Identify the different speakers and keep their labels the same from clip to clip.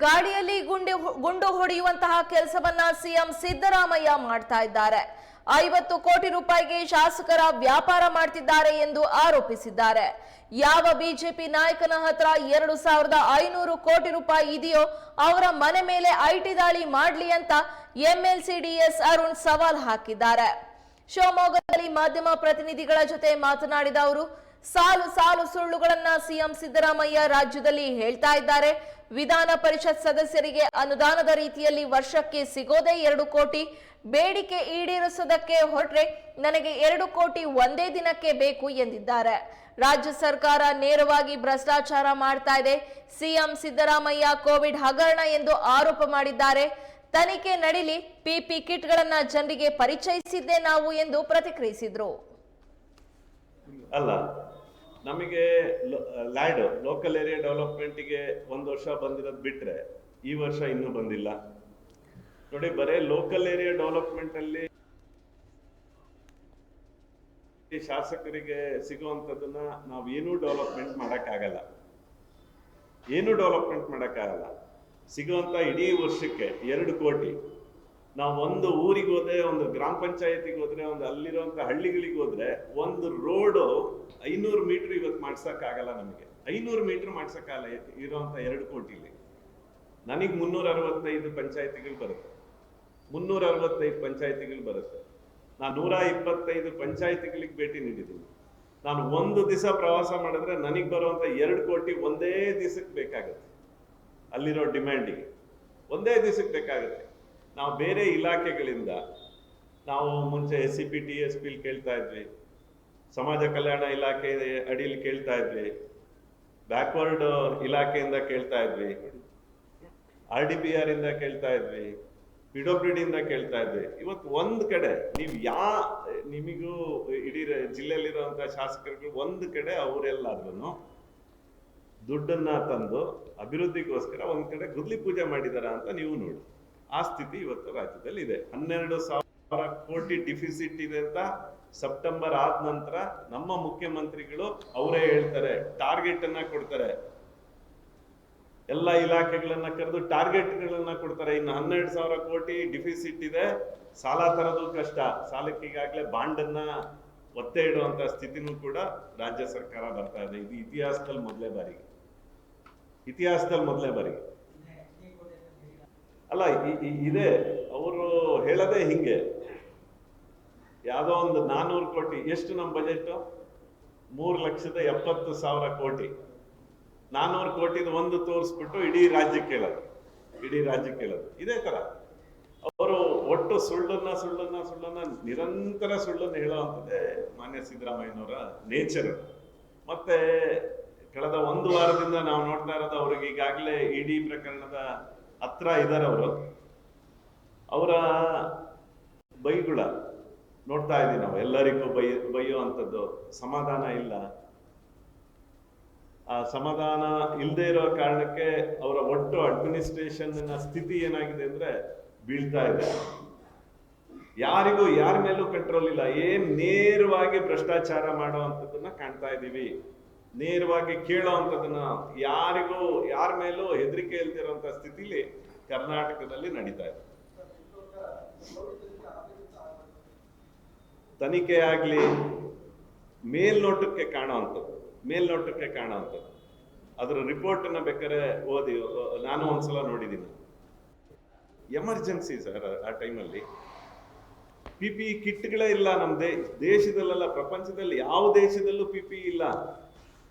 Speaker 1: ಗಾಡಿಯಲ್ಲಿ ಗುಂಡಿ ಗುಂಡು ಹೊಡೆಯುವಂತಹ ಕೆಲಸವನ್ನ ಸಿಎಂ ಸಿದ್ದರಾಮಯ್ಯ ಮಾಡ್ತಾ ಇದ್ದಾರೆ. ಐವತ್ತು ಕೋಟಿ ರೂಪಾಯಿಗೆ ಶಾಸಕರ ವ್ಯಾಪಾರ ಮಾಡ್ತಿದ್ದಾರೆ ಎಂದು ಆರೋಪಿಸಿದ್ದಾರೆ. ಯಾವ ಬಿಜೆಪಿ ನಾಯಕನ ಹತ್ರ ಎರಡು ಸಾವಿರದ ಐನೂರು ಕೋಟಿ ರೂಪಾಯಿ ಇದೆಯೋ ಅವರ ಮನೆ ಮೇಲೆ ಐಟಿ ದಾಳಿ ಮಾಡ್ಲಿ ಅಂತ ಎಂಎಲ್ಸಿ ಡಿಎಸ್ ಅರುಣ್ ಸವಾಲ್ ಹಾಕಿದ್ದಾರೆ. ಶಿವಮೊಗ್ಗದಲ್ಲಿ ಮಾಧ್ಯಮ ಪ್ರತಿನಿಧಿಗಳ ಜೊತೆ ಮಾತನಾಡಿದ ಅವರು, ಸಾಲು ಸಾಲು ಸುಳ್ಳುಗಳನ್ನ ಸಿಎಂ ಸಿದ್ದರಾಮಯ್ಯ ರಾಜ್ಯದಲ್ಲಿ ಹೇಳ್ತಾ ಇದ್ದಾರೆ. ವಿಧಾನ ಪರಿಷತ್ ಸದಸ್ಯರಿಗೆ ಅನುದಾನದ ರೀತಿಯಲ್ಲಿ ವರ್ಷಕ್ಕೆ ಸಿಗೋದೇ ಎರಡು ಕೋಟಿ, ಬೇಡಿಕೆ ಈಡೇರಿಸುವುದಕ್ಕೆ ಹೊರಟ್ರೆ ನನಗೆ ಎರಡು ಕೋಟಿ ಒಂದೇ ದಿನಕ್ಕೆ ಬೇಕು ಎಂದಿದ್ದಾರೆ. ರಾಜ್ಯ ಸರ್ಕಾರ ನೇರವಾಗಿ ಭ್ರಷ್ಟಾಚಾರ ಮಾಡ್ತಾ ಇದೆ. ಸಿಎಂ ಸಿದ್ದರಾಮಯ್ಯ ಕೋವಿಡ್ ಹಗರಣ ಎಂದು ಆರೋಪ ಮಾಡಿದ್ದಾರೆ. ತನಿಖೆ ನಡೀಲಿ, ಪಿಪಿ ಕಿಟ್ಗಳನ್ನ ಜನರಿಗೆ ಪರಿಚಯಿಸಿದ್ದೇ ನಾವು ಎಂದು ಪ್ರತಿಕ್ರಿಯಿಸಿದ್ರು.
Speaker 2: ಅಲ್ಲ ನಮಗೆ ಲ್ಯಾಡ್ ಲೋಕಲ್ ಏರಿಯಾ ಡೆವಲಪ್ಮೆಂಟಿಗೆ ಒಂದು ವರ್ಷ ಬಂದಿರೋದು ಬಿಟ್ರೆ ಈ ವರ್ಷ ಇನ್ನೂ ಬಂದಿಲ್ಲ. ನೋಡಿ, ಬರೇ ಲೋಕಲ್ ಏರಿಯಾ ಡೆವಲಪ್ಮೆಂಟ್ ಅಲ್ಲಿ ಶಾಸಕರಿಗೆ ಸಿಗುವಂಥದ್ದನ್ನ ನಾವು ಏನೂ ಡೆವಲಪ್ಮೆಂಟ್ ಮಾಡೋಕ್ಕಾಗಲ್ಲ. ಏನು ಡೆವಲಪ್ಮೆಂಟ್ ಮಾಡೋಕ್ಕಾಗಲ್ಲ. ಸಿಗುವಂಥ ಇಡೀ ವರ್ಷಕ್ಕೆ ಎರಡು ಕೋಟಿ. ನಾವು ಒಂದು ಊರಿಗೆ ಹೋದ್ರೆ, ಒಂದು ಗ್ರಾಮ ಪಂಚಾಯತಿಗೆ ಹೋದ್ರೆ, ಒಂದು ಅಲ್ಲಿರುವಂತ ಹಳ್ಳಿಗಳಿಗೆ ಹೋದ್ರೆ, ಒಂದು ರೋಡು ಐನೂರು ಮೀಟರ್ ಇವತ್ತು ಮಾಡ್ಸಕ್ಕಾಗಲ್ಲ ನಮಗೆ. ಐನೂರು ಮೀಟರ್ ಮಾಡ್ಸಕ್ಕಾಗಲ್ಲ ಇರುವಂತ ಎರಡು ಕೋಟಿಲಿ. ನನಗೆ ಮುನ್ನೂರ ಅರವತ್ತೈದು ಪಂಚಾಯತಿಗಳು ಬರುತ್ತೆ. ಮುನ್ನೂರ ಅರವತ್ತೈದು ಪಂಚಾಯತಿಗಳು ಬರುತ್ತೆ. ನಾನು ನೂರ ಇಪ್ಪತ್ತೈದು ಪಂಚಾಯತಿಗಳಿಗೆ ಭೇಟಿ ನೀಡಿದ್ದೀನಿ. ನಾನು ಒಂದು ದಿವಸ ಪ್ರವಾಸ ಮಾಡಿದ್ರೆ ನನಗೆ ಬರುವಂತ ಎರಡು ಕೋಟಿ ಒಂದೇ ದಿವಸಕ್ಕೆ ಬೇಕಾಗುತ್ತೆ. ಅಲ್ಲಿರೋ ಡಿಮ್ಯಾಂಡಿಗೆ ಒಂದೇ ದಿವಸಕ್ಕೆ ಬೇಕಾಗುತ್ತೆ. ನಾವು ಬೇರೆ ಇಲಾಖೆಗಳಿಂದ ನಾವು ಮುಂಚೆ S C P T S ಪಿಲ್ ಕೇಳ್ತಾ ಇದ್ವಿ. ಸಮಾಜ ಕಲ್ಯಾಣ ಇಲಾಖೆ ಅಡಿಯಲ್ಲಿ ಕೇಳ್ತಾ ಇದ್ವಿ. ಬ್ಯಾಕ್ವರ್ಡ್ ಇಲಾಖೆಯಿಂದ ಕೇಳ್ತಾ ಇದ್ವಿ. ಆರ್ ಡಿ ಪಿ ಆರ್ ಇಂದ ಕೇಳ್ತಾ ಇದ್ವಿ. ಪಿ ಡಬ್ಲ್ಯೂ ಕೇಳ್ತಾ ಇದ್ವಿ. ಇವತ್ತು ಒಂದು ಕಡೆ ನೀವು ಯಾ ನಿಮಗೂ ಇಡೀ ಜಿಲ್ಲೆಯಲ್ಲಿರುವಂತಹ ಜಿಲ್ಲೆಯಲ್ಲಿರುವಂತ ಒಂದು ಒಂದ್ ಕಡೆ ಅವರೆಲ್ಲಾದ್ರೂ ದುಡ್ಡನ್ನ ತಂದು ಅಭಿವೃದ್ಧಿಗೋಸ್ಕರ ಒಂದ್ ಕಡೆ ಗುದ್ಲಿ ಪೂಜೆ ಮಾಡಿದಾರ ಅಂತ ನೀವು ನೋಡಿ. ಆ ಸ್ಥಿತಿ ಇವತ್ತು ರಾಜ್ಯದಲ್ಲಿ ಇದೆ ಹನ್ನೆರಡು ಸಾವಿರ ಕೋಟಿ ಡಿಫಿಸಿಟ್ ಇದೆ ಅಂತ ಸೆಪ್ಟೆಂಬರ್ ಆದ ನಂತರ ನಮ್ಮ ಮುಖ್ಯಮಂತ್ರಿಗಳು ಅವರೇ ಹೇಳ್ತಾರೆ, ಟಾರ್ಗೆಟ್ ಅನ್ನ ಕೊಡ್ತಾರೆ. ಎಲ್ಲ ಇಲಾಖೆಗಳನ್ನ ಕರೆದು ಟಾರ್ಗೆಟ್ಗಳನ್ನ ಕೊಡ್ತಾರೆ. ಇನ್ನು ಹನ್ನೆರಡು ಸಾವಿರ ಕೋಟಿ ಡಿಫಿಸಿಟ್ ಇದೆ. ಸಾಲ ತರೋದು ಕಷ್ಟ. ಸಾಲಕ್ಕೆ ಈಗಾಗಲೇ ಬಾಂಡನ್ನ ಒತ್ತೆ ಇಡುವಂತ ಸ್ಥಿತಿನೂ ಕೂಡ ರಾಜ್ಯ ಸರ್ಕಾರ ಬರ್ತಾ ಇದೆ. ಇದು ಇತಿಹಾಸದಲ್ಲಿ ಮೊದಲೇ ಬಾರಿಗೆ. ಇತಿಹಾಸದಲ್ಲಿ ಮೊದಲೇ ಬಾರಿಗೆ. ಅಲ್ಲ ಇದೆ. ಅವರು ಹೇಳದೆ ಹಿಂಗೆ. ಯಾವುದೋ ಒಂದು ನಾನ್ನೂರು ಕೋಟಿ. ಎಷ್ಟು ನಮ್ಮ ಬಜೆಟ್ ಮೂರು ಲಕ್ಷದ ಎಪ್ಪತ್ತು ಸಾವಿರ ಕೋಟಿ. ನಾನ್ನೂರು ಕೋಟಿದ ಒಂದು ತೋರಿಸ್ಬಿಟ್ಟು ಇಡೀ ರಾಜ್ಯ ಹೇಳೋದು ಇಡೀ ರಾಜ್ಯ ಹೇಳೋದು ಇದೇ ತರ. ಅವರು ಒಟ್ಟು ಸುಳ್ಳನ್ನ ಸುಳ್ಳನ್ನ ಸುಳ್ಳನ್ನ ನಿರಂತರ ಸುಳ್ಳನ್ನು ಹೇಳುವಂಥದ್ದೇ ಮಾನ್ಯ ಸಿದ್ದರಾಮಯ್ಯನವರ ನೇಚರ್. ಮತ್ತೆ, ಕಳೆದ ಒಂದು ವಾರದಿಂದ ನಾವು ನೋಡ್ತಾ ಇರೋದು ಅವ್ರಿಗೆ ಈಗಾಗಲೇ ಇಡಿ ಪ್ರಕರಣದ ಹತ್ರ ಇದ್ದಾರೆ ಅವರು. ಅವರ ಬೈಗುಳ ನೋಡ್ತಾ ಇದ್ದೀವಿ ನಾವು. ಎಲ್ಲರಿಗೂ ಬೈ ಬೈಯುವಂಥದ್ದು ಸಮಾಧಾನ ಇಲ್ಲ. ಆ ಸಮಾಧಾನ ಇಲ್ಲದೆ ಇರೋ ಕಾರಣಕ್ಕೆ ಅವರ ಒಟ್ಟು ಅಡ್ಮಿನಿಸ್ಟ್ರೇಷನ್ ಸ್ಥಿತಿ ಏನಾಗಿದೆ ಅಂದ್ರೆ ಬೀಳ್ತಾ ಇದೆ. ಯಾರಿಗೂ ಯಾರ ಮೇಲೂ ಕಂಟ್ರೋಲ್ ಇಲ್ಲ. ಏನ್ ನೇರವಾಗಿ ಭ್ರಷ್ಟಾಚಾರ ಮಾಡುವಂಥದ್ದನ್ನ ಕಾಣ್ತಾ ಇದ್ದೀವಿ. ನೇರವಾಗಿ ಕೇಳೋವಂಥದ್ದನ್ನ ಯಾರಿಗೂ, ಯಾರ ಮೇಲೂ ಹೆದರಿಕೆ ಇಲ್ದಿರೋಂಥ ಸ್ಥಿತಿಲಿ ಕರ್ನಾಟಕದಲ್ಲಿ ನಡೀತಾ ಇದೆ. ತನಿಖೆ ಆಗ್ಲಿ, ಮೇಲ್ನೋಟಕ್ಕೆ ಕಾಣುವಂಥದ್ದು ಮೇಲ್ನೋಟಕ್ಕೆ ಕಾಣುವಂಥದ್ದು ಅದರ ರಿಪೋರ್ಟ್ ಅನ್ನ ಬೇಕಾದ್ರೆ ಓದಿ, ನಾನು ಒಂದ್ಸಲ ನೋಡಿದ್ದೀನಿ. ಎಮರ್ಜೆನ್ಸಿ ಸರ್ ಆ ಟೈಮಲ್ಲಿ. ಪಿ ಪಿ ಕಿಟ್ಗಳೇ ಇಲ್ಲ ನಮ್ಮ ದೇಶದಲ್ಲೆಲ್ಲ ಪ್ರಪಂಚದಲ್ಲಿ ಯಾವ ದೇಶದಲ್ಲೂ ಪಿ ಇಲ್ಲ.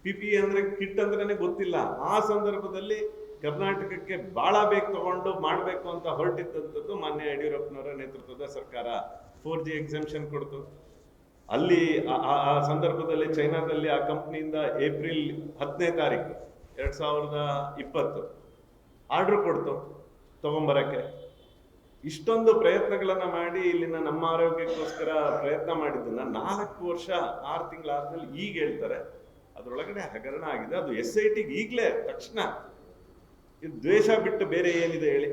Speaker 2: ಪಿ ಪಿ ಅಂದ್ರೆ ಕಿಟ್ ಅಂದ್ರೇ ಗೊತ್ತಿಲ್ಲ. ಆ ಸಂದರ್ಭದಲ್ಲಿ ಕರ್ನಾಟಕಕ್ಕೆ ಬಹಳ ಬೇಕು ತಗೊಂಡು ಮಾಡಬೇಕು ಅಂತ ಹೊರಟಿದ್ದಂಥದ್ದು ಮಾನ್ಯ ಯಡಿಯೂರಪ್ಪನವರ ನೇತೃತ್ವದ ಸರ್ಕಾರ. ಫೋರ್ ಜಿ ಎಕ್ಸಾಮ್ಷನ್ ಕೊಡ್ತು. ಅಲ್ಲಿ ಆ ಸಂದರ್ಭದಲ್ಲಿ ಚೈನಾದಲ್ಲಿ ಆ ಕಂಪ್ನಿಯಿಂದ ಏಪ್ರಿಲ್ ಹತ್ತನೇ ತಾರೀಕು ಎರಡ್ ಸಾವಿರದ ಇಪ್ಪತ್ತು ಆರ್ಡರ್ ಕೊಡ್ತು ತಗೊಂಬರಕ್ಕೆ. ಇಷ್ಟೊಂದು ಪ್ರಯತ್ನಗಳನ್ನ ಮಾಡಿ ಇಲ್ಲಿನ ನಮ್ಮ ಆರೋಗ್ಯಕ್ಕೋಸ್ಕರ ಪ್ರಯತ್ನ ಮಾಡಿದ್ದನ್ನು ನಾಲ್ಕು ವರ್ಷ ಆರು ತಿಂಗಳಾದ್ಮೇಲೆ ಈಗ ಹೇಳ್ತಾರೆ. ಅದ್ರೊಳಗಡೆ ಹಗರಣ ಆಗಿದೆ. ಅದು ಎಸ್ ಐ ಟಿಗೆ ಈಗಲೇ ತಕ್ಷಣ ಇದು ದ್ವೇಷ ಬಿಟ್ಟು ಬೇರೆ ಏನಿದೆ ಹೇಳಿ?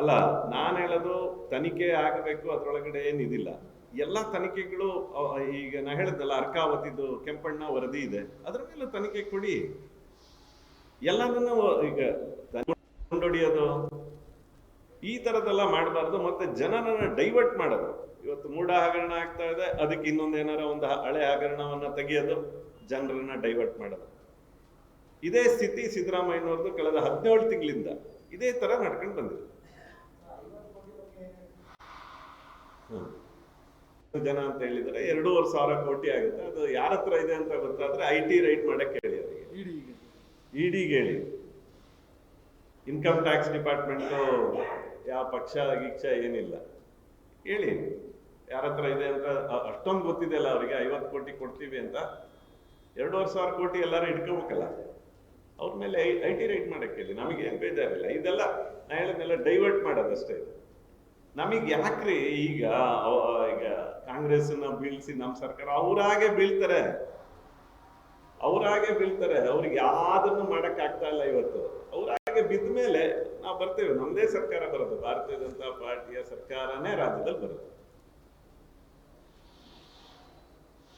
Speaker 2: ಅಲ್ಲ, ನಾನು ಹೇಳೋದು ತನಿಖೆ ಆಗಬೇಕು, ಅದ್ರೊಳಗಡೆ ಏನಿದಿಲ್ಲ ಎಲ್ಲ ತನಿಖೆಗಳು ಈಗ ನಾ ಹೇಳಿದ್ನಲ್ಲ, ಅರ್ಕಾವತಿದು ಕೆಂಪಣ್ಣ ವರದಿ ಇದೆ. ಅದ್ರ ಮೇಲೆ ತನಿಖೆ ಕೊಡಿ. ಎಲ್ಲನೂ ಈಗ ಕೊಂಡೊಡಿಯೋದು. ಈ ಥರದ್ದೆಲ್ಲ ಮಾಡಬಾರ್ದು ಮತ್ತೆ ಜನರನ್ನು ಡೈವರ್ಟ್ ಮಾಡೋದು. ಇವತ್ತು ಮೂಢ ಹಗರಣ ಆಗ್ತಾ ಇದೆ ಅದಕ್ಕೆ ಇನ್ನೊಂದು ಏನಾರ ಒಂದು ಹಳೆ ಹಗರಣವನ್ನ ತೆಗೆಯೋದು ಜನರನ್ನ ಡೈವರ್ಟ್ ಮಾಡೋದು. ಇದೇ ಸ್ಥಿತಿ ಸಿದ್ದರಾಮಯ್ಯನವ್ರದ್ದು ಕಳೆದ ಹದಿನೇಳು ತಿಂಗಳಿಂದ. ಇದೇ ತರ ನಡ್ಕೊಂಡು ಬಂದಿದೆ. ಜನ ಅಂತ ಹೇಳಿದ್ರೆ ಎರಡೂವರೆ ಸಾವಿರ ಕೋಟಿ ಆಗುತ್ತೆ. ಅದು ಯಾರ ಹತ್ರ ಇದೆ ಅಂತ ಗೊತ್ತಾದ್ರೆ ಐ ಟಿ ರೈಟ್ ಮಾಡಕ್ಕೆ ಹೇಳಿ ಅವರಿಗೆ. ಇಡಿಗೆ ಹೇಳಿ. ಇನ್ಕಮ್ ಟ್ಯಾಕ್ಸ್ ಡಿಪಾರ್ಟ್ಮೆಂಟು ಯಾವ ಪಕ್ಷ, ಗೀಕ್ಷ ಏನಿಲ್ಲ. ಹೇಳಿ, ಯಾರ ಹತ್ರ ಇದೆ ಅಂತ ಅಷ್ಟೊಂದು ಗೊತ್ತಿದೆ ಅಲ್ಲ ಅವರಿಗೆ, ಐವತ್ತು ಕೋಟಿ ಕೊಡ್ತೀವಿ ಅಂತ. ಎರಡೂವರೆ ಸಾವಿರ ಕೋಟಿ ಎಲ್ಲರೂ ಇಟ್ಕೋಬೇಕಲ್ಲ. ಅವ್ರ ಮೇಲೆ ಐ ಟಿ ರೈಟ್ ಮಾಡಕ್ಕೆ ಹೇಳಿ, ನಮಗೆ ಏನು ಬೇಜಾರಿಲ್ಲ. ಇದೆಲ್ಲ, ನಾ ಹೇಳಿದ್ನೆಲ್ಲ ಡೈವರ್ಟ್ ಮಾಡೋದಷ್ಟೇ. ನಮಗೆ ಯಾಕ್ರಿ ಈಗ ಈಗ ಕಾಂಗ್ರೆಸ್ನ ಬೀಳ್ಸಿ ನಮ್ಮ ಸರ್ಕಾರ, ಅವರಾಗೆ ಬೀಳ್ತಾರೆ. ಅವರಾಗೆ ಬೀಳ್ತಾರೆ. ಅವ್ರಿಗೆ ಯಾವ್ದನ್ನು ಮಾಡಕ್ ಆಗ್ತಾ ಇಲ್ಲ ಇವತ್ತು. ಅವರಾಗೆ ಬಿದ್ದ ಮೇಲೆ ನಾವು ಬರ್ತೇವೆ. ನಮ್ಮದೇ ಸರ್ಕಾರ ಬರೋದು. ಭಾರತೀಯ ಜನತಾ ಪಾರ್ಟಿಯ ಸರ್ಕಾರನೇ ರಾಜ್ಯದಲ್ಲಿ ಬರುತ್ತೆ